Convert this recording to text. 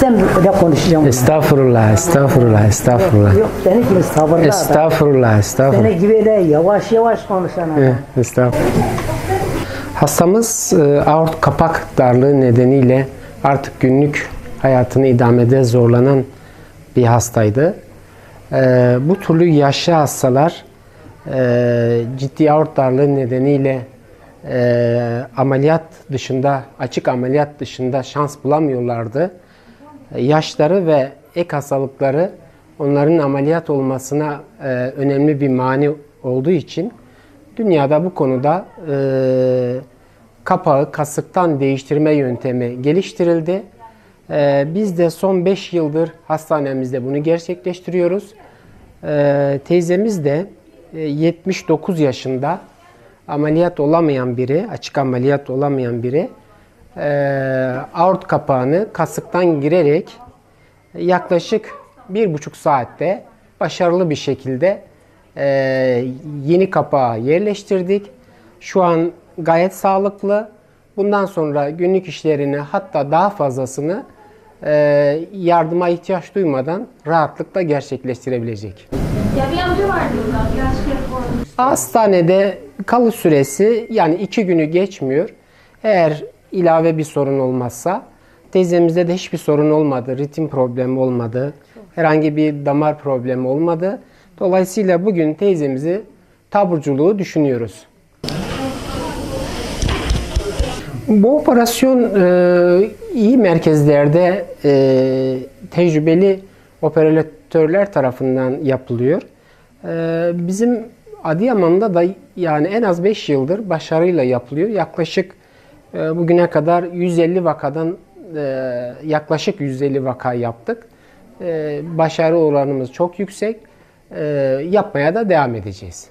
bilsem de konuşacağım. Estağfurullah, estağfurullah, estağfurullah. Yok senin gibi sabırlı. Estağfurullah, estağfurullah. Senin gibi de yavaş yavaş konuşan adam. Eh, Estağfurullah. Hastamız e, aort kapak darlığı nedeniyle artık günlük hayatını idamede zorlanan bir hastaydı. E, bu türlü yaşlı hastalar e, ciddi aort darlığı nedeniyle e, ameliyat dışında, açık ameliyat dışında şans bulamıyorlardı. Yaşları ve ek hastalıkları onların ameliyat olmasına e, önemli bir mani olduğu için dünyada bu konuda e, kapağı kasıktan değiştirme yöntemi geliştirildi. E, biz de son 5 yıldır hastanemizde bunu gerçekleştiriyoruz. E, teyzemiz de e, 79 yaşında ameliyat olamayan biri, açık ameliyat olamayan biri e, aort kapağını kasıktan girerek yaklaşık bir buçuk saatte başarılı bir şekilde e, yeni kapağı yerleştirdik. Şu an gayet sağlıklı. Bundan sonra günlük işlerini hatta daha fazlasını e, yardıma ihtiyaç duymadan rahatlıkla gerçekleştirebilecek. Ya bir amca vardı burada. Olmuş. Hastanede kalış süresi yani iki günü geçmiyor. Eğer ilave bir sorun olmazsa teyzemizde de hiçbir sorun olmadı. Ritim problemi olmadı. Herhangi bir damar problemi olmadı. Dolayısıyla bugün teyzemizi taburculuğu düşünüyoruz. Bu operasyon e, iyi merkezlerde e, tecrübeli operatörler tarafından yapılıyor. E, bizim Adıyaman'da da yani en az 5 yıldır başarıyla yapılıyor. Yaklaşık bugüne kadar 150 vakadan e, yaklaşık 150 vaka yaptık. E, başarı oranımız çok yüksek. E, yapmaya da devam edeceğiz.